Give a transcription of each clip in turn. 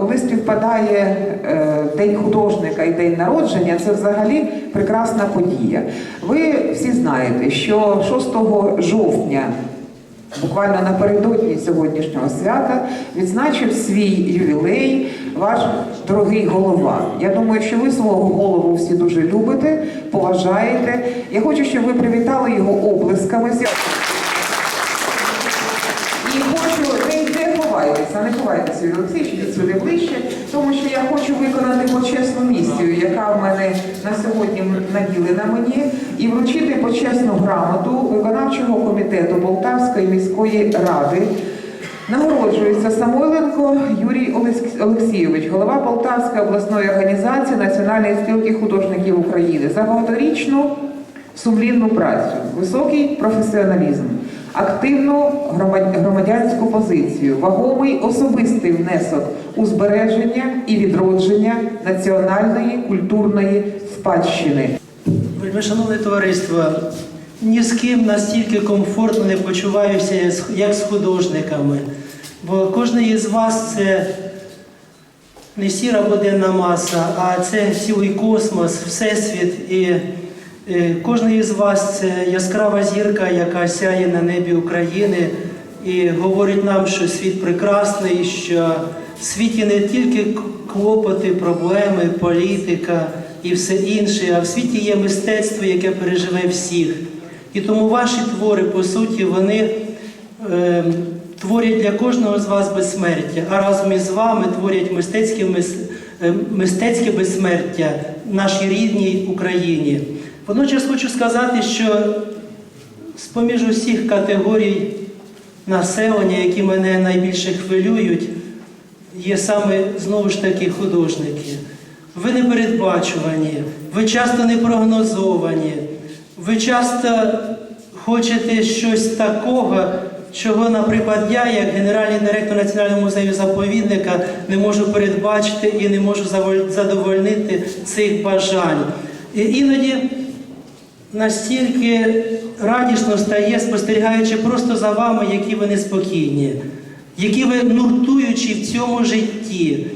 Коли співпадає е, День художника і день народження, це взагалі прекрасна подія. Ви всі знаєте, що 6 жовтня, буквально напередодні сьогоднішнього свята, відзначив свій ювілей ваш дорогий голова. Я думаю, що ви свого голову всі дуже любите, поважаєте. Я хочу, щоб ви привітали його облисками. І хочу, не йде ховайтеся, не ховайтеся від Олексійовича, сюди ближче, тому що я хочу виконати почесну місію, яка в мене на сьогодні наділена мені, і вручити почесну грамоту виконавчого комітету Полтавської міської ради. Нагороджується Самойленко Юрій Олексійович, голова Полтавської обласної організації Національної спілки художників України за багаторічну сумлінну працю, високий професіоналізм, активну громадянську позицію, вагомий особистий внесок у збереження і відродження національної культурної спадщини. Шановне товариство, ні з ким настільки комфортно не почуваюся, як з художниками. Бо кожен із вас це не сіра буденна маса, а це цілий космос, всесвіт. І кожен із вас це яскрава зірка, яка сяє на небі України і говорить нам, що світ прекрасний, що в світі не тільки клопоти, проблеми, політика і все інше, а в світі є мистецтво, яке переживе всіх. І тому ваші твори, по суті, вони е, творять для кожного з вас безсмертя, а разом із вами творять мистецьке, мис- е, мистецьке безсмертя нашій рідній Україні. Водночас хочу сказати, що з-поміж усіх категорій населення, які мене найбільше хвилюють, є саме знову ж таки художники. Ви не передбачувані, ви часто не прогнозовані, ви часто хочете щось такого, чого, наприклад, я, як генеральний директор Національного музею заповідника, не можу передбачити і не можу задовольнити цих бажань. І іноді настільки радісно стає, спостерігаючи просто за вами, які ви неспокійні, які ви нуртуючі в цьому житті.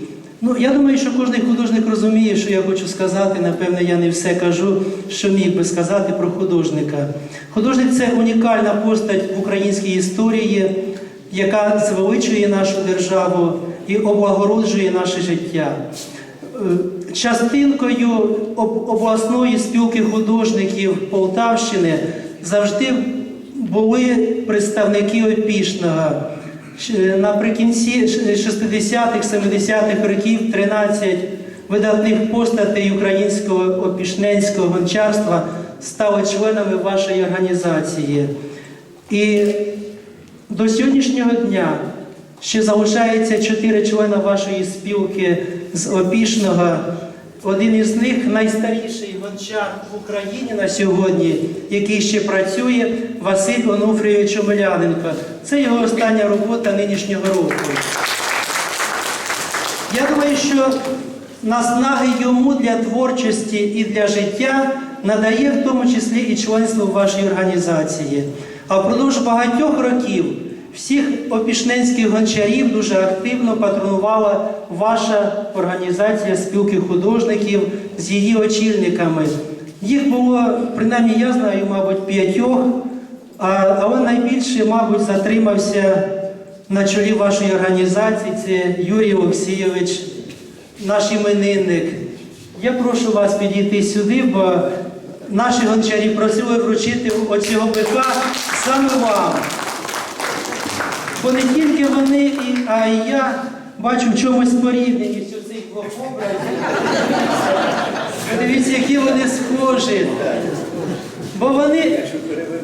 Ну, я думаю, що кожен художник розуміє, що я хочу сказати. Напевне, я не все кажу, що міг би сказати про художника. Художник це унікальна постать в українській історії, яка звеличує нашу державу і облагороджує наше життя. Е, Частинкою обласної спілки художників Полтавщини завжди були представники Опішного. Наприкінці 60-х, 70-х років 13 видатних постатей українського опішненського гончарства стали членами вашої організації. І до сьогоднішнього дня ще залишається чотири члена вашої спілки з Опішного. Один із них найстаріший гончар в Україні на сьогодні, який ще працює, Василь Онуфрійович Омеляненко. Це його остання робота нинішнього року. Я думаю, що наснаги йому для творчості і для життя надає в тому числі і членство в вашій організації. А впродовж багатьох років всіх опішненських гончарів дуже активно патронувала ваша організація спілки художників з її очільниками. Їх було, принаймні я знаю, мабуть, п'ятьох, але найбільше, мабуть, затримався на чолі вашої організації це Юрій Олексійович, наш іменинник. Я прошу вас підійти сюди, бо наші гончарі просили вручити оцього бика саме вам. Бо не тільки вони, а й я бачу в чомусь порівняність у цих двох образів. Подивіться, які вони схожі. Бо вони,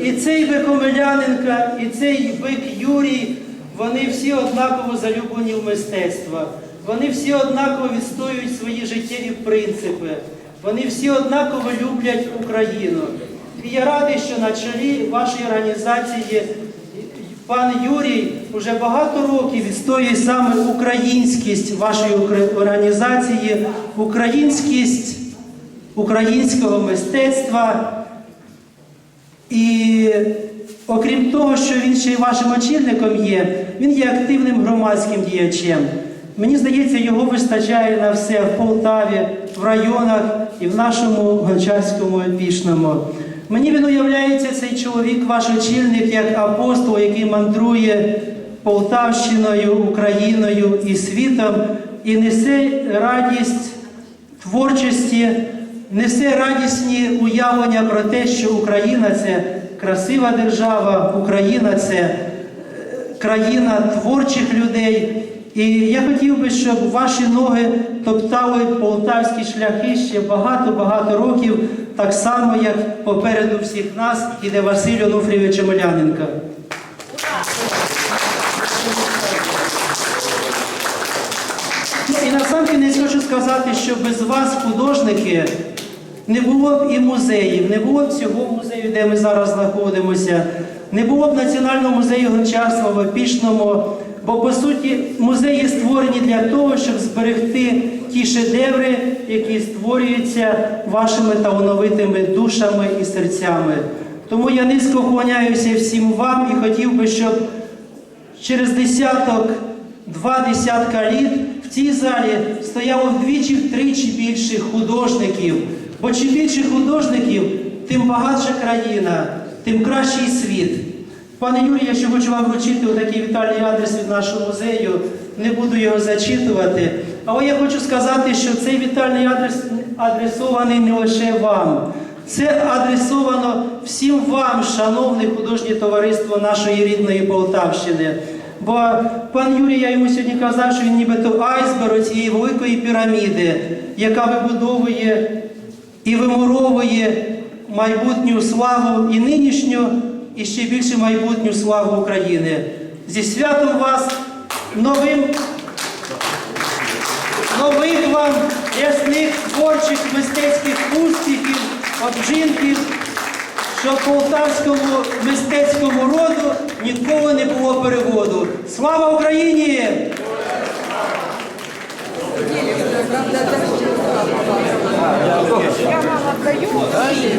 і цей бик Омеляненка, і цей бик Юрій, вони всі однаково залюблені в мистецтво. Вони всі однаково відстоюють свої життєві принципи. Вони всі однаково люблять Україну. І я радий, що на чолі вашої організації пан Юрій вже багато років відстоює саме українськість вашої організації, українськість українського мистецтва. І окрім того, що він ще й вашим очільником є, він є активним громадським діячем. Мені здається, його вистачає на все в Полтаві, в районах і в нашому Гончарському епішному. Мені він уявляється цей чоловік, ваш очільник, як апостол, який мандрує Полтавщиною, Україною і світом і несе радість творчості, несе радісні уявлення про те, що Україна це красива держава, Україна це країна творчих людей. І я хотів би, щоб ваші ноги топтали полтавські шляхи ще багато-багато років, так само, як попереду всіх нас іде Василь Онуфрійович Омеляненко. Ну і насамкінець хочу сказати, що без вас, художники, не було б і музеїв, не було б цього музею, де ми зараз знаходимося, не було б Національного музею гончарства в Опішному, бо по суті музеї створені для того, щоб зберегти ті шедеври, які створюються вашими талановитими душами і серцями. Тому я низько вклоняюся всім вам і хотів би, щоб через десяток, два десятка літ в цій залі стояло вдвічі-втричі більше художників. Бо чим більше художників, тим багатша країна, тим кращий світ. Пане Юрій, я ще хочу вам вручити такий вітальний адрес від нашого музею. Не буду його зачитувати. Але я хочу сказати, що цей вітальний адрес адресований не лише вам. Це адресовано всім вам, шановне художнє товариство нашої рідної Полтавщини. Бо пан Юрій, я йому сьогодні казав, що він нібито айсберг цієї великої піраміди, яка вибудовує і вимуровує майбутню славу і нинішню, і ще більше майбутню славу України. Зі святом вас новим нових вам ясних творчих мистецьких успіхів, обжинків, що полтавському мистецькому роду ніколи не було переводу. Слава Україні! Я вам отдаю.